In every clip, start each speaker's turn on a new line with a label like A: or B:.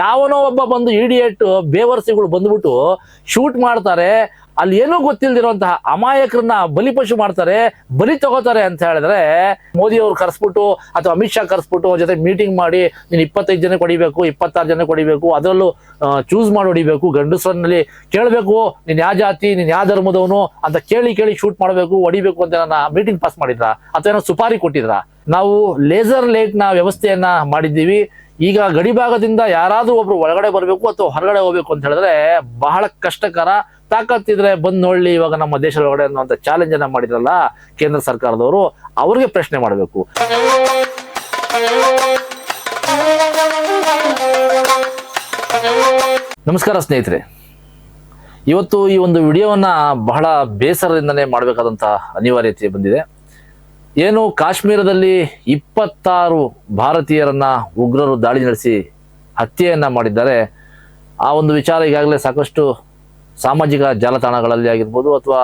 A: ಯಾವನೋ ಒಬ್ಬ ಬಂದು ಇಡಿಯೇಟ್ ಬೇವರ್ಸಿಗಳು ಬಂದ್ಬಿಟ್ಟು ಶೂಟ್ ಮಾಡ್ತಾರೆ. ಅಲ್ಲಿ ಏನೂ ಗೊತ್ತಿಲ್ದಿರುವಂತಹ ಅಮಾಯಕರನ್ನ ಬಲಿಪಶು ಮಾಡ್ತಾರೆ, ಬಲಿ ತಗೋತಾರೆ ಅಂತ ಹೇಳಿದ್ರೆ ಮೋದಿ ಅವ್ರು ಕರೆಸ್ಬಿಟ್ಟು ಅಥವಾ ಅಮಿತ್ ಶಾ ಕರೆಸ್ಬಿಟ್ಟು ಅವ್ರ ಜೊತೆ ಮೀಟಿಂಗ್ ಮಾಡಿ, ನೀನು ಇಪ್ಪತ್ತೈದು ಜನ ಕೊಡಿಬೇಕು, ಇಪ್ಪತ್ತಾರು ಜನ ಕೊಡಿಬೇಕು, ಅದರಲ್ಲೂ ಚೂಸ್ ಮಾಡಿ ಹೊಡಿಬೇಕು ಗಂಡಸರಲ್ಲಿ ಕೇಳಬೇಕು, ನೀನು ಯಾವ ಜಾತಿ, ನೀನು ಯಾವ ಧರ್ಮದವನು ಅಂತ ಕೇಳಿ ಕೇಳಿ ಶೂಟ್ ಮಾಡಬೇಕು, ಹೊಡಿಬೇಕು ಅಂತ ನನ್ನ ಮೀಟಿಂಗ್ ಪಾಸ್ ಮಾಡಿದ್ರ? ಅಥವಾ ಏನೋ ಸುಪಾರಿ ಕೊಟ್ಟಿದ್ರ? ನಾವು ಲೇಸರ್ ಲೈಟ್ನ ವ್ಯವಸ್ಥೆಯನ್ನ ಮಾಡಿದ್ದೀವಿ. ಈಗ ಗಡಿಭಾಗದಿಂದ ಯಾರಾದರೂ ಒಬ್ರು ಒಳಗಡೆ ಬರಬೇಕು ಅಥವಾ ಹೊರಗಡೆ ಹೋಗ್ಬೇಕು ಅಂತ ಹೇಳಿದ್ರೆ ಬಹಳ ಕಷ್ಟಕರ ತಾಕತ್ತಿದ್ರೆ ಬಂದ್ ನೋಡ್ಲಿ, ಇವಾಗ ನಮ್ಮ ದೇಶದ ಒಳಗಡೆ ಅನ್ನುವಂಥ ಚಾಲೆಂಜ್ ಅನ್ನ ಮಾಡಿದ್ರಲ್ಲ ಕೇಂದ್ರ ಸರ್ಕಾರದವರು, ಅವ್ರಿಗೆ ಪ್ರಶ್ನೆ ಮಾಡಬೇಕು. ನಮಸ್ಕಾರ ಸ್ನೇಹಿತರೆ. ಇವತ್ತು ಈ ಒಂದು ವಿಡಿಯೋವನ್ನ ಬಹಳ ಬೇಸರದಿಂದನೇ ಮಾಡಬೇಕಾದಂಥ ಅನಿವಾರ್ಯತೆ ಬಂದಿದೆ. ಏನು ಕಾಶ್ಮೀರದಲ್ಲಿ ಇಪ್ಪತ್ತಾರು ಭಾರತೀಯರನ್ನ ಉಗ್ರರು ದಾಳಿ ನಡೆಸಿ ಹತ್ಯೆಯನ್ನ ಮಾಡಿದ್ದಾರೆ. ಆ ಒಂದು ವಿಚಾರ ಈಗಾಗಲೇ ಸಾಕಷ್ಟು ಸಾಮಾಜಿಕ ಜಾಲತಾಣಗಳಲ್ಲಿ ಆಗಿರ್ಬೋದು ಅಥವಾ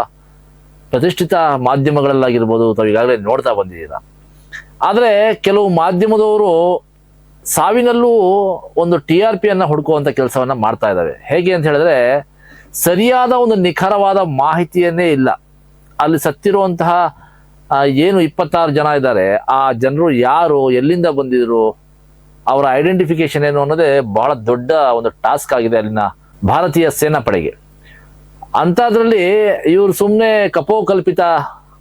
A: ಪ್ರತಿಷ್ಠಿತ ಮಾಧ್ಯಮಗಳಲ್ಲಾಗಿರ್ಬೋದು ತಾವು ಈಗಾಗಲೇ ನೋಡ್ತಾ ಬಂದಿದ್ದೀರಾ. ಆದರೆ ಕೆಲವು ಮಾಧ್ಯಮದವರು ಸಾವಿನಲ್ಲೂ ಒಂದು ಟಿ ಆರ್ ಪಿಯನ್ನು ಹುಡುಕುವಂಥ ಕೆಲಸವನ್ನು ಮಾಡ್ತಾ ಇದ್ದಾವೆ ಹೇಗೆ ಅಂತ ಹೇಳಿದ್ರೆ ಸರಿಯಾದ ಒಂದು ನಿಖರವಾದ ಮಾಹಿತಿಯನ್ನೇ ಇಲ್ಲ. ಅಲ್ಲಿ ಸತ್ತಿರುವಂತಹ ಏನು ಇಪ್ಪತ್ತಾರು ಜನ ಇದ್ದಾರೆ, ಆ ಜನರು ಯಾರು, ಎಲ್ಲಿಂದ ಬಂದಿದ್ರು, ಅವರ ಐಡೆಂಟಿಫಿಕೇಶನ್ ಏನು ಅನ್ನೋದೇ ಬಹಳ ದೊಡ್ಡ ಒಂದು ಟಾಸ್ಕ್ ಆಗಿದೆ ಅಲ್ಲಿನ ಭಾರತೀಯ ಸೇನಾ ಪಡೆಗೆ. ಅಂಥದ್ರಲ್ಲಿ ಇವರು ಸುಮ್ಮನೆ ಕಪೋಕಲ್ಪಿತ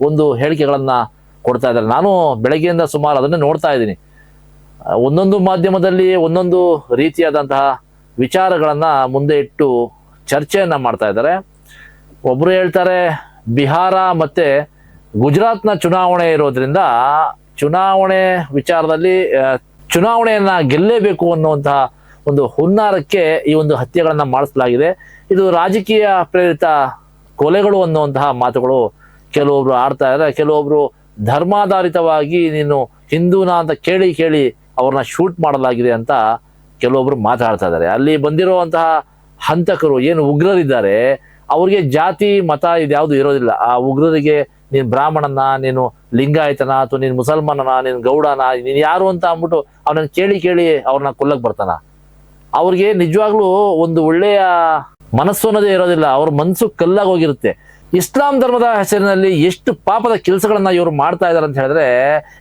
A: ಒಂದು ಹೇಳಿಕೆಗಳನ್ನ ಕೊಡ್ತಾ ಇದ್ದಾರೆ. ನಾನು ಬೆಳಗ್ಗೆಯಿಂದ ಸುಮಾರು ಅದನ್ನೇ ನೋಡ್ತಾ ಇದ್ದೀನಿ. ಒಂದೊಂದು ಮಾಧ್ಯಮದಲ್ಲಿ ಒಂದೊಂದು ರೀತಿಯಾದಂತಹ ವಿಚಾರಗಳನ್ನ ಮುಂದೆ ಇಟ್ಟು ಚರ್ಚೆಯನ್ನ ಮಾಡ್ತಾ ಇದ್ದಾರೆ. ಒಬ್ರು ಹೇಳ್ತಾರೆ, ಬಿಹಾರ ಮತ್ತೆ ಗುಜರಾತ್ನ ಚುನಾವಣೆ ಇರೋದ್ರಿಂದ ಚುನಾವಣೆ ವಿಚಾರದಲ್ಲಿ ಚುನಾವಣೆಯನ್ನು ಗೆಲ್ಲೇಬೇಕು ಅನ್ನುವಂತಹ ಒಂದು ಹುನ್ನಾರಕ್ಕೆ ಈ ಒಂದು ಹತ್ಯೆಗಳನ್ನ ಮಾಡಿಸಲಾಗಿದೆ. ಇದು ರಾಜಕೀಯ ಪ್ರೇರಿತ ಕೊಲೆಗಳು ಅನ್ನುವಂತಹ ಮಾತುಗಳು ಕೆಲವೊಬ್ರು ಆಡ್ತಾ ಇದ್ದಾರೆ. ಕೆಲವೊಬ್ರು ಧರ್ಮಾಧಾರಿತವಾಗಿ ನೀನು ಹಿಂದೂನ ಅಂತ ಕೇಳಿ ಕೇಳಿ ಅವ್ರನ್ನ ಶೂಟ್ ಮಾಡಲಾಗಿದೆ ಅಂತ ಕೆಲವೊಬ್ರು ಮಾತಾಡ್ತಾ ಇದ್ದಾರೆ. ಅಲ್ಲಿ ಬಂದಿರುವಂತಹ ಹಂತಕರು ಏನು ಉಗ್ರರಿದ್ದಾರೆ, ಅವ್ರಿಗೆ ಜಾತಿ, ಮತ ಇದ್ಯಾವುದು ಇರೋದಿಲ್ಲ. ಆ ಉಗ್ರರಿಗೆ ನೀನು ಬ್ರಾಹ್ಮಣನ, ನೀನು ಲಿಂಗಾಯತನ, ಅಥವಾ ನೀನು ಮುಸಲ್ಮಾನನ, ನೀನು ಗೌಡನ, ನೀನು ಯಾರು ಅಂತ ಅಂದ್ಬಿಟ್ಟು ಅವನನ್ನು ಕೇಳಿ ಕೇಳಿ ಅವ್ರನ್ನ ಕೊಲ್ಲಕ್ ಬರ್ತಾನ. ಅವ್ರಿಗೆ ನಿಜವಾಗ್ಲೂ ಒಂದು ಒಳ್ಳೆಯ ಮನಸ್ಸು ಅನ್ನೋದೇ ಇರೋದಿಲ್ಲ. ಅವ್ರ ಮನಸ್ಸು ಕಲ್ಲಾಗಿ ಹೋಗಿರುತ್ತೆ. ಇಸ್ಲಾಂ ಧರ್ಮದ ಹೆಸರಿನಲ್ಲಿ ಎಷ್ಟು ಪಾಪದ ಕೆಲಸಗಳನ್ನ ಇವರು ಮಾಡ್ತಾ ಇದಾರೆ ಅಂತ ಹೇಳಿದ್ರೆ,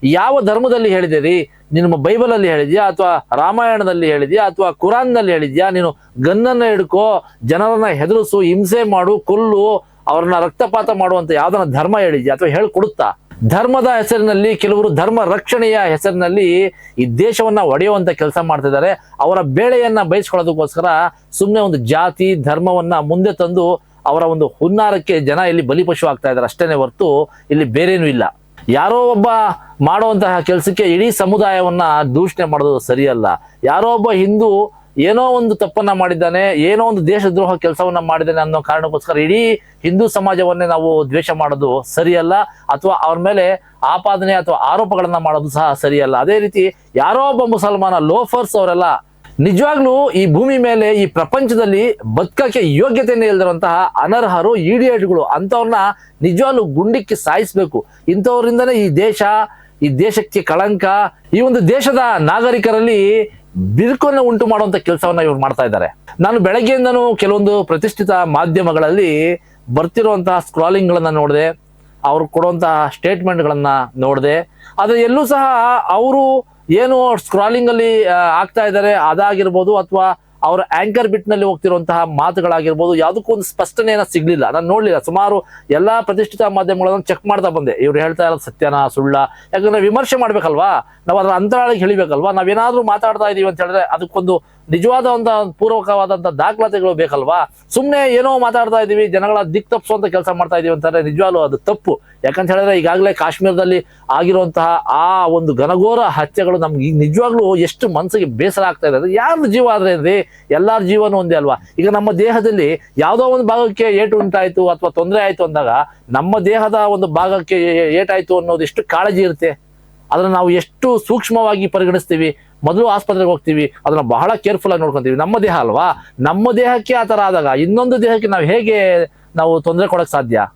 A: ಯಾವ ಧರ್ಮದಲ್ಲಿ ಹೇಳಿದಿರಿ ನಿಮ್ಮ ಬೈಬಲ್ ಅಲ್ಲಿ ಹೇಳಿದ್ಯಾ? ಅಥವಾ ರಾಮಾಯಣದಲ್ಲಿ ಹೇಳಿದ್ಯಾ? ಅಥವಾ ಕುರಾನ್ನಲ್ಲಿ ಹೇಳಿದ್ಯಾ? ನೀನು ಗನ್ನನ್ನ ಹಿಡ್ಕೋ, ಜನರನ್ನ ಹೆದರಿಸು, ಹಿಂಸೆ ಮಾಡು, ಕೊಲ್ಲು ಅವ್ರನ್ನ ರಕ್ತಪಾತ ಮಾಡುವಂತ ಯಾವ್ದನ್ನ ಧರ್ಮ ಹೇಳಿದ್ಯಾ ಅಥವಾ ಹೇಳ್ಕೊಡುತ್ತಾ? ಧರ್ಮದ ಹೆಸರಿನಲ್ಲಿ ಕೆಲವರು ಧರ್ಮ ರಕ್ಷಣೆಯ ಹೆಸರಿನಲ್ಲಿ ಈ ದೇಶವನ್ನ ಒಡೆಯುವಂತ ಕೆಲಸ ಮಾಡ್ತಿದ್ದಾರೆ ಅವರ ಬೇಳೆಯನ್ನ ಬಯಸ್ಕೊಳ್ಳೋದಕ್ಕೋಸ್ಕರ ಸುಮ್ಮನೆ ಒಂದು ಜಾತಿ, ಧರ್ಮವನ್ನ ಮುಂದೆ ತಂದು ಅವರ ಒಂದು ಹುನ್ನಾರಕ್ಕೆ ಜನ ಇಲ್ಲಿ ಬಲಿಪಶು ಆಗ್ತಾ ಇದ್ದಾರೆ. ಅಷ್ಟೇನೆ ಹೊರತು ಇಲ್ಲಿ ಬೇರೇನೂ ಇಲ್ಲ. ಯಾರೋ ಒಬ್ಬ ಮಾಡುವಂತಹ ಕೆಲಸಕ್ಕೆ ಇಡೀ ಸಮುದಾಯವನ್ನ ದೂಷಣೆ ಮಾಡೋದು ಸರಿಯಲ್ಲ. ಯಾರೋ ಒಬ್ಬ ಹಿಂದೂ ಏನೋ ಒಂದು ತಪ್ಪನ್ನ ಮಾಡಿದ್ದಾನೆ, ಏನೋ ಒಂದು ದೇಶದ್ರೋಹ ಕೆಲಸವನ್ನ ಮಾಡಿದ್ದಾನೆ ಅನ್ನೋ ಕಾರಣಕ್ಕೋಸ್ಕರ ಇಡೀ ಹಿಂದೂ ಸಮಾಜವನ್ನೇ ನಾವು ದ್ವೇಷ ಮಾಡೋದು ಸರಿಯಲ್ಲ, ಅಥವಾ ಅವ್ರ ಮೇಲೆ ಆಪಾದನೆ ಅಥವಾ ಆರೋಪಗಳನ್ನ ಮಾಡೋದು ಸಹ ಸರಿಯಲ್ಲ. ಅದೇ ರೀತಿ ಯಾರೋ ಒಬ್ಬ ಮುಸಲ್ಮಾನ ಲೋಫರ್ಸ್ ಅವರೆಲ್ಲ ನಿಜವಾಗ್ಲೂ ಈ ಭೂಮಿ ಮೇಲೆ ಈ ಪ್ರಪಂಚದಲ್ಲಿ ಬದುಕಕ್ಕೆ ಯೋಗ್ಯತೆಯನ್ನೇ ಇಲ್ದಿರುವಂತಹ ಅನರ್ಹರು, ಈಡಿಯೇಟ್ಗಳು ಅಂಥವ್ರನ್ನ ನಿಜವಾಗ್ಲೂ ಗುಂಡಿಕ್ಕಿ ಸಾಯಿಸ್ಬೇಕು. ಇಂಥವ್ರಿಂದನೇ ಈ ದೇಶ, ಈ ದೇಶಕ್ಕೆ ಕಳಂಕ, ಈ ಒಂದು ದೇಶದ ನಾಗರಿಕರಲ್ಲಿ ಬಿರುಕನ್ನು ಉಂಟು ಮಾಡುವಂತ ಕೆಲಸವನ್ನ ಇವ್ರು ಮಾಡ್ತಾ ಇದ್ದಾರೆ. ನಾನು ಬೆಳಗ್ಗೆಯಿಂದನೂ ಕೆಲವೊಂದು ಪ್ರತಿಷ್ಠಿತ ಮಾಧ್ಯಮಗಳಲ್ಲಿ ಬರ್ತಿರುವಂತಹ ಸ್ಕ್ರಾಲಿಂಗ್ ಗಳನ್ನ ನೋಡಿದೆ, ಅವ್ರು ಕೊಡುವಂತಹ ಸ್ಟೇಟ್ಮೆಂಟ್ಗಳನ್ನ ನೋಡಿದೆ ಆದ್ರೆ ಎಲ್ಲೂ ಸಹ ಅವರು ಏನು ಸ್ಕ್ರಾಲಿಂಗ್ ಅಲ್ಲಿ ಆಗ್ತಾ ಇದ್ದಾರೆ, ಅದಾಗಿರ್ಬೋದು ಅಥವಾ ಅವರ ಆಂಕರ್ ಬಿಟ್ನಲ್ಲಿ ಹೋಗ್ತಿರುವಂತಹ ಮಾತುಗಳಾಗಿರ್ಬೋದು, ಯಾವುದಕ್ಕೂ ಒಂದು ಸ್ಪಷ್ಟನೆಯನ್ನು ಸಿಗ್ಲಿಲ್ಲ. ನಾನು ನೋಡಲಿಲ್ಲ. ಸುಮಾರು ಎಲ್ಲಾ ಪ್ರತಿಷ್ಠಿತ ಮಾಧ್ಯಮಗಳನ್ನು ಚೆಕ್ ಮಾಡ್ತಾ ಬಂದೆ. ಇವ್ರು ಹೇಳ್ತಾ ಇರೋದು ಸತ್ಯನಾ, ಸುಳ್ಳ. ಯಾಕಂದ್ರೆ ವಿಮರ್ಶೆ ಮಾಡ್ಬೇಕಲ್ವಾ? ನಾವು ಅದರ ಅಂತರಾಳಿಗೆ ಹೇಳಬೇಕಲ್ವಾ ನಾವೇನಾದ್ರೂ ಮಾತಾಡ್ತಾ ಇದೀವಿ ಅಂತ ಹೇಳಿದ್ರೆ ಅದಕ್ಕೊಂದು ನಿಜವಾದ ಒಂದು ಪೂರ್ವಕವಾದಂಥ ದಾಖಲಾತಿಗಳು ಬೇಕಲ್ವಾ? ಸುಮ್ಮನೆ ಏನೋ ಮಾತಾಡ್ತಾ ಇದೀವಿ, ಜನಗಳ ದಿಕ್ ತಪ್ಪಿಸುವಂತ ಕೆಲಸ ಮಾಡ್ತಾ ಇದೀವಿ ಅಂತಾರೆ, ನಿಜವಾಗ್ಲೂ ಅದು ತಪ್ಪು. ಯಾಕಂತ ಹೇಳಿದ್ರೆ ಈಗಾಗಲೇ ಕಾಶ್ಮೀರದಲ್ಲಿ ಆಗಿರುವಂತಹ ಆ ಒಂದು ಘನಘೋರ ಹತ್ಯೆಗಳು ನಮ್ಗೆ ನಿಜವಾಗ್ಲೂ ಎಷ್ಟು ಮನಸ್ಸಿಗೆ ಬೇಸರ ಆಗ್ತಾ ಇದೆ. ಯಾರು ಜೀವ ಆದ್ರೆ ರೀ ಎಲ್ಲಾರ ಜೀವನೂ ಒಂದೇ ಅಲ್ವಾ? ಈಗ ನಮ್ಮ ದೇಹದಲ್ಲಿ ಯಾವುದೋ ಒಂದು ಭಾಗಕ್ಕೆ ಏಟು ಉಂಟಾಯಿತು ಅಥವಾ ತೊಂದರೆ ಆಯ್ತು ಅಂದಾಗ ನಮ್ಮ ದೇಹದ ಒಂದು ಭಾಗಕ್ಕೆ ಏಟಾಯ್ತು ಅನ್ನೋದು ಎಷ್ಟು ಕಾಳಜಿ ಇರುತ್ತೆ? ಅದನ್ನು ನಾವು ಎಷ್ಟು ಸೂಕ್ಷ್ಮವಾಗಿ ಪರಿಗಣಿಸ್ತೀವಿ? ಮೊದಲು ಆಸ್ಪತ್ರೆಗೆ ಹೋಗ್ತೀವಿ, ಅದನ್ನ ಬಹಳ ಕೇರ್ಫುಲ್ ಆಗಿ ನೋಡ್ಕೊತೀವಿ. ನಮ್ಮ ದೇಹ ಅಲ್ವಾ? ನಮ್ಮ ದೇಹಕ್ಕೆ ಆ ಥರ ಆದಾಗ ಇನ್ನೊಂದು ದೇಹಕ್ಕೆ ನಾವು ಹೇಗೆ ನಾವು ತೊಂದರೆ ಕೊಡಕ್ ಸಾಧ್ಯ?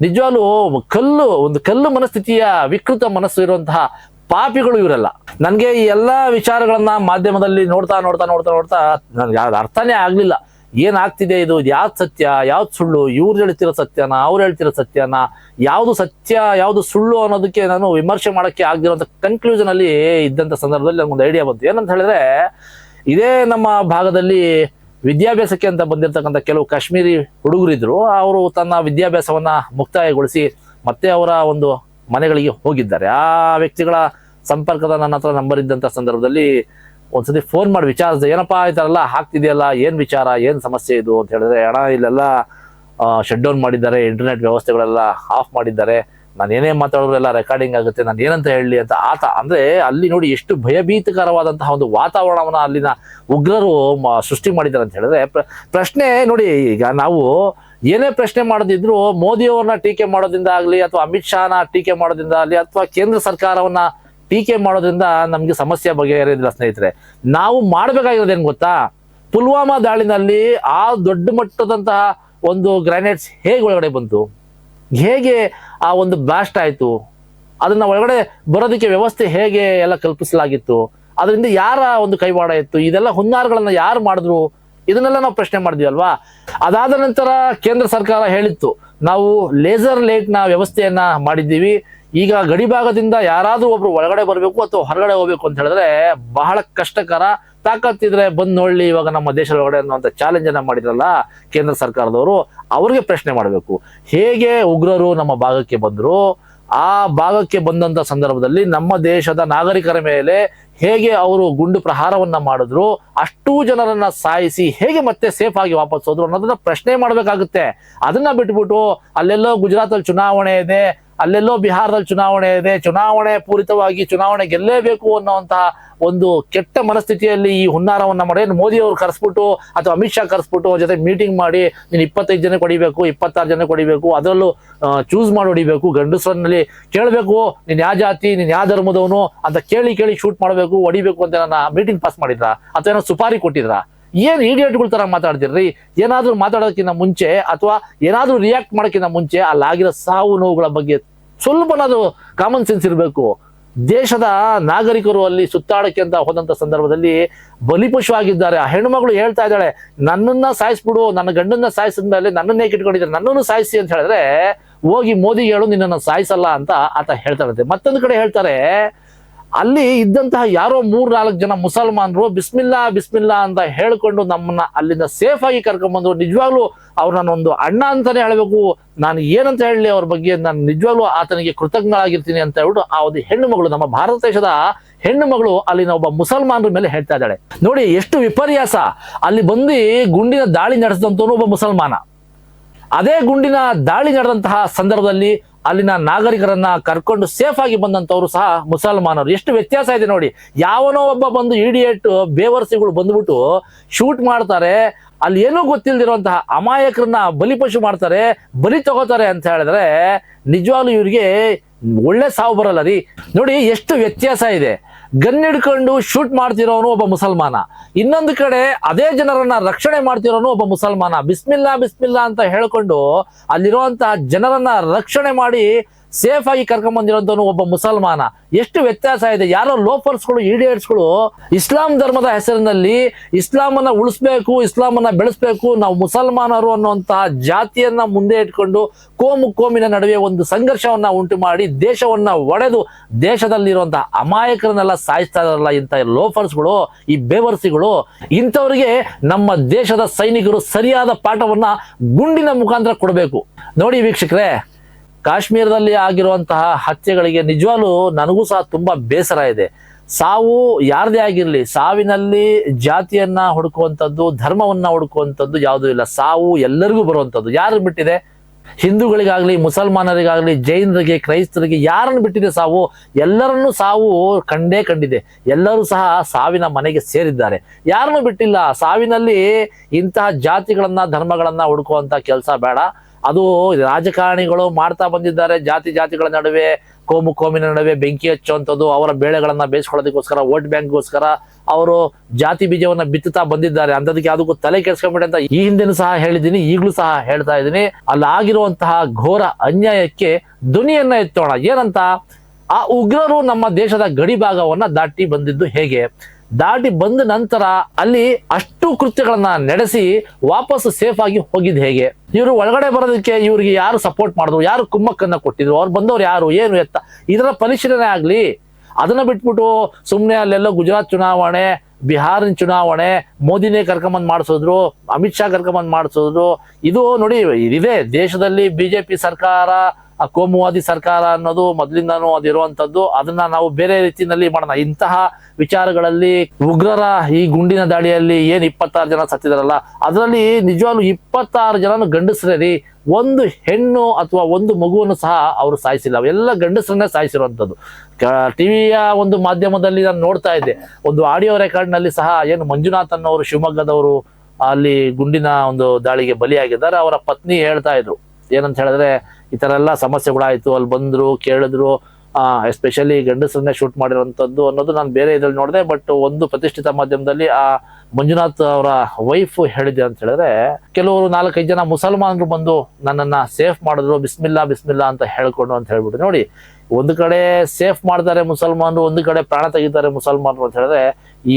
A: ನಿಜವಾಗ್ಲೂ ಕಲ್ಲು, ಒಂದು ಕಲ್ಲು ಮನಸ್ಥಿತಿಯ ವಿಕೃತ ಮನಸ್ಸು ಇರುವಂತಹ ಪಾಪಿಗಳು ಇವರೆಲ್ಲ. ನನಗೆ ಈ ಎಲ್ಲ ವಿಚಾರಗಳನ್ನ ಮಾಧ್ಯಮದಲ್ಲಿ ನೋಡ್ತಾ ನೋಡ್ತಾ ನೋಡ್ತಾ ನೋಡ್ತಾ ನನ್ಗೆ ಅರ್ಥನೇ ಆಗ್ಲಿಲ್ಲ. ಏನಾಗ್ತಿದೆ ಇದು? ಯಾವ್ದು ಸತ್ಯ? ಯಾವ್ದು ಸುಳ್ಳು? ಇವ್ರು ಹೇಳ್ತಿರೋ ಸತ್ಯನ, ಅವ್ರು ಹೇಳ್ತಿರೋ ಸತ್ಯನ, ಯಾವುದು ಸತ್ಯ, ಯಾವುದು ಸುಳ್ಳು ಅನ್ನೋದಕ್ಕೆ ನಾನು ವಿಮರ್ಶೆ ಮಾಡೋಕ್ಕೆ ಆಗದಿರೋಂಥ ಕನ್ಕ್ಲೂಷನ್ ಅಲ್ಲಿ ಇದ್ದಂಥ ಸಂದರ್ಭದಲ್ಲಿ ನಮ್ಗೊಂದು ಐಡಿಯಾ ಬಂತು. ಏನಂತ ಹೇಳಿದ್ರೆ, ಇದೇ ನಮ್ಮ ಭಾಗದಲ್ಲಿ ವಿದ್ಯಾಭ್ಯಾಸಕ್ಕೆ ಅಂತ ಬಂದಿರತಕ್ಕಂಥ ಕೆಲವು ಕಾಶ್ಮೀರಿ ಹುಡುಗರಿದ್ರು. ಅವರು ತನ್ನ ವಿದ್ಯಾಭ್ಯಾಸವನ್ನ ಮುಕ್ತಾಯಗೊಳಿಸಿ ಮತ್ತೆ ಅವರ ಒಂದು ಮನೆಗಳಿಗೆ ಹೋಗಿದ್ದಾರೆ. ಆ ವ್ಯಕ್ತಿಗಳ ಸಂಪರ್ಕದ ನನ್ನ ಹತ್ರ ನಂಬರ್ ಇದ್ದಂಥ ಸಂದರ್ಭದಲ್ಲಿ ಒಂದ್ಸತಿ ಫೋನ್ ಮಾಡಿ ವಿಚಾರಿಸಿದೆ, ಏನಪ್ಪಾ ಈ ಆಗ್ತಿದೆಯಲ್ಲ, ಏನ್ ವಿಚಾರ, ಏನು ಸಮಸ್ಯೆ ಇದು? ಅಂತ ಹೇಳಿದ್ರೆ, ಅಣ್ಣ, ಇಲ್ಲೆಲ್ಲ ಶಟ್ ಡೌನ್ ಮಾಡಿದ್ದಾರೆ ಇಂಟರ್ನೆಟ್ ವ್ಯವಸ್ಥೆಗಳೆಲ್ಲ ಆಫ್ ಮಾಡಿದ್ದಾರೆ. ನಾನು ಏನೇ ಮಾತಾಡಿದ್ರು ಎಲ್ಲ ರೆಕಾರ್ಡಿಂಗ್ ಆಗುತ್ತೆ, ನಾನು ಏನಂತ ಹೇಳಲಿ ಅಂತ. ಆತ ಅಂದ್ರೆ ಅಲ್ಲಿ ನೋಡಿ ಎಷ್ಟು ಭಯಭೀತಕರವಾದಂತಹ ಒಂದು ವಾತಾವರಣವನ್ನು ಅಲ್ಲಿನ ಉಗ್ರರು ಸೃಷ್ಟಿ ಮಾಡಿದ್ದಾರೆ ಅಂತ ಹೇಳಿದ್ರೆ, ಪ್ರ- ಪ್ರಶ್ನೆ ನೋಡಿ, ಈಗ ನಾವು ಏನೇ ಪ್ರಶ್ನೆ ಮಾಡೋದಿದ್ರು ಮೋದಿಯವ್ರನ್ನ ಟೀಕೆ ಮಾಡೋದ್ರಿಂದ ಆಗಲಿ, ಅಥವಾ ಅಮಿತ್ ಶಾನ ಟೀಕೆ ಮಾಡೋದ್ರಿಂದ ಆಗಲಿ, ಅಥವಾ ಕೇಂದ್ರ ಸರ್ಕಾರವನ್ನ ಟೀಕೆ ಮಾಡೋದ್ರಿಂದ ನಮಗೆ ಸಮಸ್ಯೆ ಬಗೆಹರಿಯೋದಿಲ್ಲ ಸ್ನೇಹಿತರೆ. ನಾವು ಮಾಡಬೇಕಾಗಿರೋದೇನು ಗೊತ್ತಾ? ಪುಲ್ವಾಮಾ ದಾಳಿನಲ್ಲಿ ಆ ದೊಡ್ಡ ಮಟ್ಟದಂತಹ ಒಂದು ಗ್ರಾನೇಡ್ಸ್ ಹೇಗೆ ಒಳಗಡೆ ಬಂತು? ಹೇಗೆ ಆ ಒಂದು ಬ್ಲಾಸ್ಟ್ ಆಯ್ತು? ಅದನ್ನ ಒಳಗಡೆ ಬರೋದಕ್ಕೆ ವ್ಯವಸ್ಥೆ ಹೇಗೆ ಎಲ್ಲ ಕಲ್ಪಿಸಲಾಗಿತ್ತು? ಅದರಿಂದ ಯಾರ ಒಂದು ಕೈವಾಡ ಇತ್ತು? ಇದೆಲ್ಲ ಹುನ್ನಾರಗಳನ್ನ ಯಾರು ಮಾಡಿದ್ರು? ಇದನ್ನೆಲ್ಲ ನಾವು ಪ್ರಶ್ನೆ ಮಾಡಿದ್ವಿ ಅಲ್ವಾ? ಅದಾದ ನಂತರ ಕೇಂದ್ರ ಸರ್ಕಾರ ಹೇಳಿತ್ತು, ನಾವು ಲೇಸರ್ ಲೈಟ್ನ ವ್ಯವಸ್ಥೆಯನ್ನ ಮಾಡಿದ್ದೀವಿ. ಈಗ ಗಡಿ ಭಾಗದಿಂದ ಯಾರಾದ್ರೂ ಒಬ್ರು ಒಳಗಡೆ ಬರಬೇಕು ಅಥವಾ ಹೊರಗಡೆ ಹೋಗ್ಬೇಕು ಅಂತ ಹೇಳಿದ್ರೆ ಬಹಳ ಕಷ್ಟಕರ ತಾಕತ್ತಿದ್ರೆ ಬಂದ್ ನೋಡ್ಲಿ, ಇವಾಗ ನಮ್ಮ ದೇಶದ ಒಳಗಡೆ ಅನ್ನುವಂಥ ಚಾಲೆಂಜ್ ಅನ್ನ ಮಾಡಿದ್ರಲ್ಲ ಕೇಂದ್ರ ಸರ್ಕಾರದವರು, ಅವ್ರಿಗೆ ಪ್ರಶ್ನೆ ಮಾಡಬೇಕು. ಹೇಗೆ ಉಗ್ರರು ನಮ್ಮ ಭಾಗಕ್ಕೆ ಬಂದ್ರು? ಆ ಭಾಗಕ್ಕೆ ಬಂದಂತ ಸಂದರ್ಭದಲ್ಲಿ ನಮ್ಮ ದೇಶದ ನಾಗರಿಕರ ಮೇಲೆ ಹೇಗೆ ಅವರು ಗುಂಡು ಪ್ರಹಾರವನ್ನ ಮಾಡಿದ್ರು? ಅಷ್ಟು ಜನರನ್ನ ಸಾಯಿಸಿ ಹೇಗೆ ಮತ್ತೆ ಸೇಫ್ ಆಗಿ ವಾಪಸ್ ಹೋದ್ರು ಅನ್ನೋದನ್ನ ಪ್ರಶ್ನೆ ಮಾಡಬೇಕಾಗುತ್ತೆ. ಅದನ್ನ ಬಿಟ್ಬಿಟ್ಟು ಅಲ್ಲೆಲ್ಲೋ ಗುಜರಾತ್ ಅಲ್ಲಿ ಚುನಾವಣೆ ಇದೆ ಅಲ್ಲೆಲ್ಲೋ ಬಿಹಾರದಲ್ಲಿ ಚುನಾವಣೆ ಇದೆ, ಚುನಾವಣೆ ಪೂರಿತವಾಗಿ ಚುನಾವಣೆ ಗೆಲ್ಲೇಬೇಕು ಅನ್ನುವಂತಹ ಒಂದು ಕೆಟ್ಟ ಮನಸ್ಥಿತಿಯಲ್ಲಿ ಈ ಹುನ್ನಾರವನ್ನ ಮಾಡಿ ಮೋದಿ ಅವರು ಕರೆಸ್ಬಿಟ್ಟು ಅಥವಾ ಅಮಿತ್ ಶಾ ಕರೆಸ್ಬಿಟ್ಟು ಜೊತೆ ಮೀಟಿಂಗ್ ಮಾಡಿ ನೀನು ಇಪ್ಪತ್ತೈದು ಜನ ಕೊಡಿಬೇಕು, ಇಪ್ಪತ್ತಾರು ಜನ ಕೊಡಿಬೇಕು, ಅದರಲ್ಲೂ ಚೂಸ್ ಮಾಡಿ ಹೊಡಿಬೇಕು ಗಂಡಸರಲ್ಲಿ ಕೇಳಬೇಕು, ನೀನ್ ಯಾವ ಜಾತಿ, ನೀನ್ ಯಾವ ಧರ್ಮದವನು ಅಂತ ಕೇಳಿ ಕೇಳಿ ಶೂಟ್ ಮಾಡಬೇಕು, ಹೊಡಿಬೇಕು ಅಂತ ನನ್ನ ಮೀಟಿಂಗ್ ಪಾಸ್ ಮಾಡಿದ್ರ? ಅಥವಾ ಏನೋ ಸುಪಾರಿ ಕೊಟ್ಟಿದ್ರಾ? ಏನ್ ಈಡಿಯೇಟ್ಗಳ ತರ ಮಾತಾಡ್ತಿರ್ರಿ? ಏನಾದ್ರೂ ಮಾತಾಡೋದಕ್ಕಿಂತ ಮುಂಚೆ ಅಥವಾ ಏನಾದ್ರೂ ರಿಯಾಕ್ಟ್ ಮಾಡೋಕ್ಕಿಂತ ಮುಂಚೆ ಅಲ್ಲಾಗಿರೋ ಸಾವು ನೋವುಗಳ ಬಗ್ಗೆ ಸ್ವಲ್ಪನಾದರೂ ಕಾಮನ್ ಸೆನ್ಸ್ ಇರಬೇಕು. ದೇಶದ ನಾಗರಿಕರು ಅಲ್ಲಿ ಸುತ್ತಾಡಕ್ಕೆ ಅಂತ ಹೋದಂಥ ಸಂದರ್ಭದಲ್ಲಿ ಬಲಿಪಶುವಾಗಿದ್ದಾರೆ. ಆ ಹೆಣ್ಮಗಳು ಹೇಳ್ತಾ ಇದ್ದಾಳೆ, ನನ್ನನ್ನ ಸಾಯಿಸ್ಬಿಡು, ನನ್ನ ಗಂಡನ್ನ ಸಾಯಿಸಿದ್ಮೇಲೆ ನನ್ನನ್ನೇ ಇಟ್ಕೊಂಡಿದ್ದಾರೆ ನನ್ನನ್ನು ಸಾಯಿಸಿ ಅಂತ ಹೇಳಿದ್ರೆ, ಹೋಗಿ ಮೋದಿ ಹೇಳು, ನಿನ್ನನ್ನು ಸಾಯಿಸಲ್ಲ ಅಂತ ಆತ ಹೇಳ್ತಾ ಇರುತ್ತೆ. ಮತ್ತೊಂದು ಕಡೆ ಹೇಳ್ತಾರೆ ಅಲ್ಲಿ ಇದ್ದಂತಹ ಯಾರೋ ಮೂರ್ ನಾಲ್ಕು ಜನ ಮುಸಲ್ಮಾನರು ಬಿಸ್ಮಿಲ್ಲಾ ಬಿಸ್ಮಿಲ್ಲಾ ಅಂತ ಹೇಳ್ಕೊಂಡು ನಮ್ಮನ್ನ ಅಲ್ಲಿಂದ ಸೇಫ್ ಆಗಿ ಕರ್ಕೊಂಡ್ಬಂದ್ರು. ನಿಜವಾಗ್ಲೂ ಅವ್ರು ಒಂದು ಅಣ್ಣ ಅಂತಾನೆ ಹೇಳ್ಬೇಕು. ನಾನು ಏನಂತ ಹೇಳಲಿ ಅವ್ರ ಬಗ್ಗೆ, ನಾನು ನಿಜವಾಗ್ಲೂ ಆತನಿಗೆ ಕೃತಜ್ಞಳಾಗಿರ್ತೀನಿ ಅಂತ ಹೇಳ್ಬಿಟ್ಟು ಆ ಒಂದು ಹೆಣ್ಣು ಮಗಳು, ನಮ್ಮ ಭಾರತ ದೇಶದ ಹೆಣ್ಣು ಮಗಳು ಅಲ್ಲಿನ ಒಬ್ಬ ಮುಸಲ್ಮಾನರ ಮೇಲೆ ಹೇಳ್ತಾ ಇದ್ದಾಳೆ ನೋಡಿ, ಎಷ್ಟು ವಿಪರ್ಯಾಸ. ಅಲ್ಲಿ ಬಂದು ಗುಂಡಿನ ದಾಳಿ ನಡೆಸಿದಂತ ಒಬ್ಬ ಮುಸಲ್ಮಾನ. ಅದೇ ಗುಂಡಿನ ದಾಳಿ ನಡೆದಂತಹ ಸಂದರ್ಭದಲ್ಲಿ ಅಲ್ಲಿನ ನಾಗರಿಕರನ್ನ ಕರ್ಕೊಂಡು ಸೇಫ್ ಆಗಿ ಬಂದಂತವ್ರು ಸಹ ಮುಸಲ್ಮಾನರು. ಎಷ್ಟು ವ್ಯತ್ಯಾಸ ಇದೆ ನೋಡಿ. ಯಾವನೋ ಒಬ್ಬ ಬಂದು ಇಡಿಯೇಟ್ ಬೇವರ್ಸಿಗಳು ಬಂದ್ಬಿಟ್ಟು ಶೂಟ್ ಮಾಡ್ತಾರೆ. ಅಲ್ಲಿ ಏನೂ ಗೊತ್ತಿಲ್ಲದಿರುವಂತಹ ಅಮಾಯಕರನ್ನ ಬಲಿಪಶು ಮಾಡ್ತಾರೆ, ಬಲಿ ತಗೋತಾರೆ ಅಂತ ಹೇಳಿದ್ರೆ ನಿಜವಾಗ್ಲೂ ಇವ್ರಿಗೆ ಒಳ್ಳೆ ಸಾವು ಬರಲ್ಲ ರೀ. ನೋಡಿ, ಎಷ್ಟು ವ್ಯತ್ಯಾಸ ಇದೆ. ಗನ್ ಹಿಡ್ಕೊಂಡು ಶೂಟ್ ಮಾಡ್ತಿರೋನು ಒಬ್ಬ ಮುಸಲ್ಮಾನ. ಇನ್ನೊಂದು ಕಡೆ ಅದೇ ಜನರನ್ನ ರಕ್ಷಣೆ ಮಾಡ್ತಿರೋನು ಒಬ್ಬ ಮುಸಲ್ಮಾನ. ಬಿಸ್ಮಿಲ್ಲಾ ಬಿಸ್ಮಿಲ್ಲಾ ಅಂತ ಹೇಳ್ಕೊಂಡು ಅಲ್ಲಿರುವಂತಹ ಜನರನ್ನ ರಕ್ಷಣೆ ಮಾಡಿ ಸೇಫ್ ಆಗಿ ಕರ್ಕೊಂಡ್ ಬಂದಿರೋ ಒಬ್ಬ ಮುಸಲ್ಮಾನ. ಎಷ್ಟು ವ್ಯತ್ಯಾಸ ಇದೆ. ಯಾರೋ ಲೋಫರ್ಸ್ಗಳು ಇಡಿಯಟ್ಸ್ಗಳು ಇಸ್ಲಾಂ ಧರ್ಮದ ಹೆಸರಿನಲ್ಲಿ ಇಸ್ಲಾಮನ್ನ ಉಳಿಸ್ಬೇಕು, ಇಸ್ಲಾಮನ್ನ ಬೆಳೆಸ್ಬೇಕು, ನಾವು ಮುಸಲ್ಮಾನರು ಅನ್ನುವಂತಹ ಜಾತಿಯನ್ನ ಮುಂದೆ ಇಟ್ಕೊಂಡು ಕೋಮು ಕೋಮಿನ ನಡುವೆ ಒಂದು ಸಂಘರ್ಷವನ್ನ ಉಂಟು ಮಾಡಿ ದೇಶವನ್ನ ಒಡೆದು ದೇಶದಲ್ಲಿರುವಂತಹ ಅಮಾಯಕರನ್ನೆಲ್ಲ ಸಾಯಿಸ್ತಾ ಇದಾರಲ್ಲ ಇಂಥ ಲೋಫರ್ಸ್ಗಳು ಈ ಬೇವರ್ಸಿಗಳು. ಇಂಥವರಿಗೆ ನಮ್ಮ ದೇಶದ ಸೈನಿಕರು ಸರಿಯಾದ ಪಾಠವನ್ನ ಗುಂಡಿನ ಮುಖಾಂತರ ಕೊಡಬೇಕು. ನೋಡಿ ವೀಕ್ಷಕರೇ ಕಾಶ್ಮೀರದಲ್ಲಿ ಆಗಿರುವಂತಹ ಹತ್ಯೆಗಳಿಗೆ ನಿಜವಾಗ್ಲೂ ನನಗೂ ಸಹ ತುಂಬಾ ಬೇಸರ ಇದೆ. ಸಾವು ಯಾರದೇ ಆಗಿರಲಿ, ಸಾವಿನಲ್ಲಿ ಜಾತಿಯನ್ನ ಹುಡುಕುವಂಥದ್ದು ಧರ್ಮವನ್ನ ಹುಡುಕುವಂಥದ್ದು ಯಾವುದೂ ಇಲ್ಲ. ಸಾವು ಎಲ್ಲರಿಗೂ ಬರುವಂಥದ್ದು ಯಾರು ಬಿಟ್ಟಿದೆ? ಹಿಂದೂಗಳಿಗಾಗ್ಲಿ, ಮುಸಲ್ಮಾನರಿಗಾಗ್ಲಿ, ಜೈನರಿಗೆ, ಕ್ರೈಸ್ತರಿಗೆ ಯಾರನ್ನು ಬಿಟ್ಟಿದೆ ಸಾವು? ಎಲ್ಲರನ್ನೂ ಸಾವು ಕಂಡೇ ಕಂಡಿದೆ. ಎಲ್ಲರೂ ಸಹ ಸಾವಿನ ಮನೆಗೆ ಸೇರಿದ್ದಾರೆ. ಯಾರನ್ನು ಬಿಟ್ಟಿಲ್ಲ. ಸಾವಿನಲ್ಲಿ ಇಂತಹ ಜಾತಿಗಳನ್ನ, ಧರ್ಮಗಳನ್ನ ಹುಡುಕುವಂತ ಕೆಲಸ ಬೇಡ. ಅದು ರಾಜಕಾರಣಿಗಳು ಮಾಡ್ತಾ ಬಂದಿದ್ದಾರೆ. ಜಾತಿ ಜಾತಿಗಳ ನಡುವೆ, ಕೋಮು ಕೋಮಿನ ನಡುವೆ ಬೆಂಕಿ ಹಚ್ಚುವಂಥದ್ದು, ಅವರ ಬೇಳೆಗಳನ್ನ ಬೇಯಿಸ್ಕೊಳ್ಳೋದಕ್ಕೋಸ್ಕರ, ವೋಟ್ ಬ್ಯಾಂಕ್ಗೋಸ್ಕರ ಅವರು ಜಾತಿ ಬೀಜವನ್ನ ಬಿತ್ತುತ್ತಾ ಬಂದಿದ್ದಾರೆ. ಅಂಥದಕ್ಕೆ ಅದಕ್ಕೂ ತಲೆ ಕೆಡಿಸ್ಕೊಂಬಿಡಿ ಅಂತ ಈ ಹಿಂದೆನೂ ಸಹ ಹೇಳಿದ್ದೀನಿ, ಈಗಲೂ ಸಹ ಹೇಳ್ತಾ ಇದ್ದೀನಿ. ಅಲ್ಲಿ ಆಗಿರುವಂತಹ ಘೋರ ಅನ್ಯಾಯಕ್ಕೆ ಧ್ವನಿಯನ್ನ ಎತ್ತೋಣ. ಏನಂತ? ಆ ಉಗ್ರರು ನಮ್ಮ ದೇಶದ ಗಡಿ ಭಾಗವನ್ನ ದಾಟಿ ಬಂದಿದ್ದು ಹೇಗೆ? ದಾಟಿ ಬಂದ ನಂತರ ಅಲ್ಲಿ ಅಷ್ಟು ಕೃತ್ಯಗಳನ್ನ ನಡೆಸಿ ವಾಪಸ್ ಸೇಫ್ ಆಗಿ ಹೋಗಿದ್ ಹೇಗೆ? ಇವರು ಒಳಗಡೆ ಬರೋದಕ್ಕೆ ಇವ್ರಿಗೆ ಯಾರು ಸಪೋರ್ಟ್ ಮಾಡಿದ್ರು ಯಾರು ಕುಮ್ಮಕ್ಕನ್ನ ಕೊಟ್ಟಿದ್ರು ಅವ್ರು ಬಂದವ್ರು ಯಾರು? ಏನು ಎತ್ತ? ಇದರ ಪರಿಶೀಲನೆ ಆಗ್ಲಿ. ಅದನ್ನ ಬಿಟ್ಬಿಟ್ಟು ಸುಮ್ಮನೆ ಅಲ್ಲೆಲ್ಲ ಗುಜರಾತ್ ಚುನಾವಣೆ, ಬಿಹಾರಿನ ಚುನಾವಣೆ, ಮೋದಿನೇ ಕರ್ಕೊಂಬಂದ್ ಮಾಡಿಸಿದ್ರು, ಅಮಿತ್ ಶಾ ಕರ್ಕೊಂಬಂದ್ ಮಾಡಿಸಿದ್ರು. ಇದು ನೋಡಿ, ಇದಿದೆ. ದೇಶದಲ್ಲಿ ಬಿಜೆಪಿ ಸರ್ಕಾರ ಆ ಕೋಮುವಾದಿ ಸರ್ಕಾರ ಅನ್ನೋದು ಮೊದಲಿಂದಾನು ಅದಿರುವಂತದ್ದು ಅದನ್ನ ನಾವು ಬೇರೆ ರೀತಿಯಲ್ಲಿ ಮಾಡೋಣ. ಇಂತಹ ವಿಚಾರಗಳಲ್ಲಿ ಉಗ್ರರ ಈ ಗುಂಡಿನ ದಾಳಿಯಲ್ಲಿ ಏನ್ ಇಪ್ಪತ್ತಾರು ಜನ ಸತ್ತಿದಾರಲ್ಲ, ಅದರಲ್ಲಿ ನಿಜವಾಗ್ಲು ಇಪ್ಪತ್ತಾರು ಜನನು ಗಂಡಸರೇ ಒಂದು ಹೆಣ್ಣು ಅಥವಾ ಒಂದು ಮಗುವನ್ನು ಸಹ ಅವರು ಸಾಯಿಸಿಲ್ಲ. ಎಲ್ಲ ಗಂಡಸರನ್ನೇ ಸಾಯಿಸಿರುವಂಥದ್ದು ಟಿವಿಯ ಒಂದು ಮಾಧ್ಯಮದಲ್ಲಿ ನಾನು ನೋಡ್ತಾ ಇದ್ದೆ. ಒಂದು ಆಡಿಯೋ ರೆಕಾರ್ಡ್ನಲ್ಲಿ ಸಹ ಏನು ಮಂಜುನಾಥ್ ಅನ್ನೋರು ಶಿವಮೊಗ್ಗದವರು ಅಲ್ಲಿ ಗುಂಡಿನ ಒಂದು ದಾಳಿಗೆ ಬಲಿಯಾಗಿದ್ದಾರೆ. ಅವರ ಪತ್ನಿ ಹೇಳ್ತಾ ಇದ್ರು. ಏನಂತ ಹೇಳಿದ್ರೆ ಈ ಥರ ಎಲ್ಲ ಸಮಸ್ಯೆಗಳಾಯಿತು. ಅಲ್ಲಿ ಬಂದ್ರು, ಕೇಳಿದ್ರು ಎಸ್ಪೆಷಲಿ ಗಂಡಸರನ್ನೇ ಶೂಟ್ ಮಾಡಿರುವಂತದ್ದು ಅನ್ನೋದು ನಾನು ಬೇರೆ ಇದ್ರಲ್ಲಿ ನೋಡಿದೆ ಬಟ್ ಒಂದು ಪ್ರತಿಷ್ಠಿತ ಮಾಧ್ಯಮದಲ್ಲಿ ಆ ಮಂಜುನಾಥ್ ಅವರ ವೈಫ್ ಹೇಳಿದೆ ಅಂತ ಹೇಳಿದ್ರೆ, ಕೆಲವರು ನಾಲ್ಕೈದು ಜನ ಮುಸಲ್ಮಾನರು ಬಂದು ನನ್ನನ್ನ ಸೇಫ್ ಮಾಡಿದ್ರು, ಬಿಸ್ಮಿಲ್ಲಾ ಬಿಸ್ಮಿಲ್ಲಾ ಅಂತ ಹೇಳ್ಕೊಂಡು ಅಂತ ಹೇಳ್ಬಿಟ್ಟು ನೋಡಿ ಒಂದು ಕಡೆ ಸೇಫ್ ಮಾಡ್ತಾರೆ ಮುಸಲ್ಮಾನರು, ಒಂದು ಕಡೆ ಪ್ರಾಣ ತೆಗಿತಾರೆ ಮುಸಲ್ಮಾನರು ಅಂತ ಹೇಳಿದ್ರೆ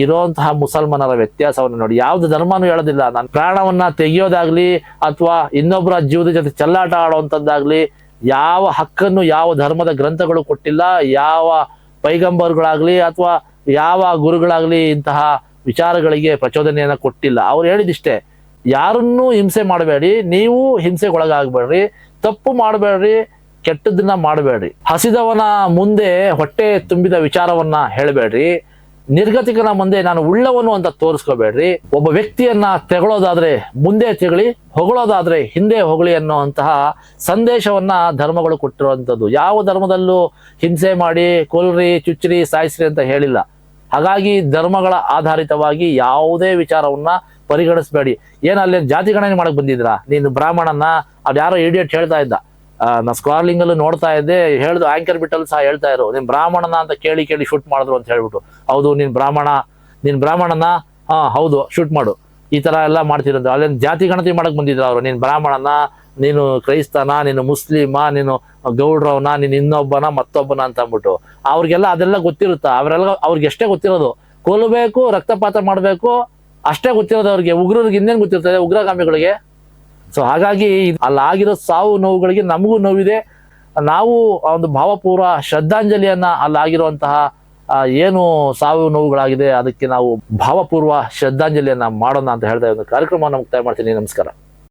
A: ಇರೋಂತಹ ಮುಸಲ್ಮಾನರ ವ್ಯತ್ಯಾಸವನ್ನು ನೋಡಿ. ಯಾವ್ದು ಧರ್ಮನೂ ಹೇಳೋದಿಲ್ಲ. ನಾನು ಪ್ರಾಣವನ್ನ ತೆಗೆಯೋದಾಗ್ಲಿ ಅಥವಾ ಇನ್ನೊಬ್ಬರ ಜೀವದ ಜೊತೆ ಚೆಲ್ಲಾಟ ಆಡುವಂಥದ್ದಾಗ್ಲಿ ಯಾವ ಹಕ್ಕನ್ನು ಯಾವ ಧರ್ಮದ ಗ್ರಂಥಗಳು ಕೊಟ್ಟಿಲ್ಲ, ಯಾವ ಪೈಗಂಬರ್ಗಳಾಗ್ಲಿ ಅಥವಾ ಯಾವ ಗುರುಗಳಾಗ್ಲಿ ಇಂತಹ ವಿಚಾರಗಳಿಗೆ ಪ್ರಚೋದನೆಯನ್ನ ಕೊಟ್ಟಿಲ್ಲ. ಅವ್ರು ಹೇಳಿದಿಷ್ಟೇ, ಯಾರನ್ನೂ ಹಿಂಸೆ ಮಾಡಬೇಡಿ, ನೀವು ಹಿಂಸೆಗೊಳಗಾಗಬೇಡ್ರಿ, ತಪ್ಪು ಮಾಡಬೇಡ್ರಿ ಕೆಟ್ಟದನ್ನ ಮಾಡಬೇಡ್ರಿ. ಹಸಿದವನ ಮುಂದೆ ಹೊಟ್ಟೆ ತುಂಬಿದ ವಿಚಾರವನ್ನ ಹೇಳಬೇಡ್ರಿ. ನಿರ್ಗತಿಕನ ಮುಂದೆ ನಾನು ಉಳ್ಳವನು ಅಂತ ತೋರಿಸ್ಕೋಬೇಡ್ರಿ. ಒಬ್ಬ ವ್ಯಕ್ತಿಯನ್ನ ತೆಗಳೋದಾದ್ರೆ ಮುಂದೆ ತೆಗಳಿ ಹೊಗಳೋದಾದ್ರೆ ಹಿಂದೆ ಹೊಗಳಿ ಅನ್ನುವಂತಹ ಸಂದೇಶವನ್ನ ಧರ್ಮಗಳು ಕೊಟ್ಟಿರುವಂಥದ್ದು. ಯಾವ ಧರ್ಮದಲ್ಲೂ ಹಿಂಸೆ ಮಾಡಿ, ಕೊಲ್ರಿ ಚುಚ್ಚರಿ ಸಾಯಿಸ್ರಿ ಅಂತ ಹೇಳಿಲ್ಲ. ಹಾಗಾಗಿ ಧರ್ಮಗಳ ಆಧಾರಿತವಾಗಿ ಯಾವುದೇ ವಿಚಾರವನ್ನ ಪರಿಗಣಿಸಬೇಡಿ. ಏನಲ್ಲಿ ಜಾತಿ ಗಣನೆ ಮಾಡಕ್ ಬಂದಿದ್ರಾ ನೀನು ಬ್ರಾಹ್ಮಣನ, ಅದ್ಯಾರೋ ಇಡಿಯಟ್ ಹೇಳ್ತಾ ಇದ್ದ. ನಾ ಸ್ಕ್ವಾರ್ಲಿಂಗ್ ಅಲ್ಲಿ ನೋಡ್ತಾ ಇದ್ದೆ, ಹೇಳ್ದು ಆಂಕರ್ ಬಿಟ್ಟಲ್ಲಿ ಸಹ ಹೇಳ್ತಾ ಇರೋ ನೀನ್ ಬ್ರಾಹ್ಮಣನ ಅಂತ ಕೇಳಿ ಕೇಳಿ ಶೂಟ್ ಮಾಡಿದ್ರು ಅಂತ ಹೇಳ್ಬಿಟ್ಟು. ಹೌದು, ನೀನ್ ಬ್ರಾಹ್ಮಣ, ನೀನ್ ಬ್ರಾಹ್ಮಣನ? ಹಾ, ಹೌದು ಶೂಟ್ ಮಾಡು. ಈ ತರ ಎಲ್ಲ ಮಾಡ್ತಿರೋದು ಅಲ್ಲೇನು ಜಾತಿ ಗಣತಿ ಮಾಡಕ್ ಬಂದಿದ್ರು ಅವ್ರು. ನೀನ್ ಬ್ರಾಹ್ಮಣನ, ನೀನು ಕ್ರೈಸ್ತನ, ನೀನು ಮುಸ್ಲಿಮ, ನೀನು ಗೌಡ್ರವನ, ನೀನು ಇನ್ನೊಬ್ಬನ, ಮತ್ತೊಬ್ಬನ ಅಂತ ಅಂದ್ಬಿಟ್ಟು. ಅವ್ರಿಗೆಲ್ಲ ಅದೆಲ್ಲ ಗೊತ್ತಿರುತ್ತಾ? ಅವರೆಲ್ಲ ಅವ್ರಿಗೆ ಎಷ್ಟೇ ಗೊತ್ತಿರೋದು. ಕೊಲ್ಲಬೇಕು ರಕ್ತಪಾತ ಮಾಡಬೇಕು, ಅಷ್ಟೇ ಗೊತ್ತಿರೋದು ಅವ್ರಿಗೆ. ಉಗ್ರರಿಗೆ ಇನ್ನೇನು ಗೊತ್ತಿರ್ತದೆ ಉಗ್ರಗಾಮಿಗಳಿಗೆ? ಸೊ ಹಾಗಾಗಿ ಅಲ್ಲಿ ಅಲ್ಲಾಗಿರೋ ಸಾವು ನೋವುಗಳಿಗೆ ನಮಗೂ ನೋವಿದೆ. ನಾವು ಒಂದು ಭಾವಪೂರ್ವ ಶ್ರದ್ಧಾಂಜಲಿಯನ್ನ ಅಲ್ಲಾಗಿರುವಂತಹ ಏನು ಸಾವು ನೋವುಗಳಾಗಿದೆ, ಅದಕ್ಕೆ ನಾವು ಭಾವಪೂರ್ವ ಶ್ರದ್ಧಾಂಜಲಿಯನ್ನ ಮಾಡೋಣ ಅಂತ ಹೇಳ್ತಾ ಒಂದು ಕಾರ್ಯಕ್ರಮವನ್ನು ಮುಕ್ತಾಯ ಮಾಡ್ತೀನಿ. ನಮಸ್ಕಾರ.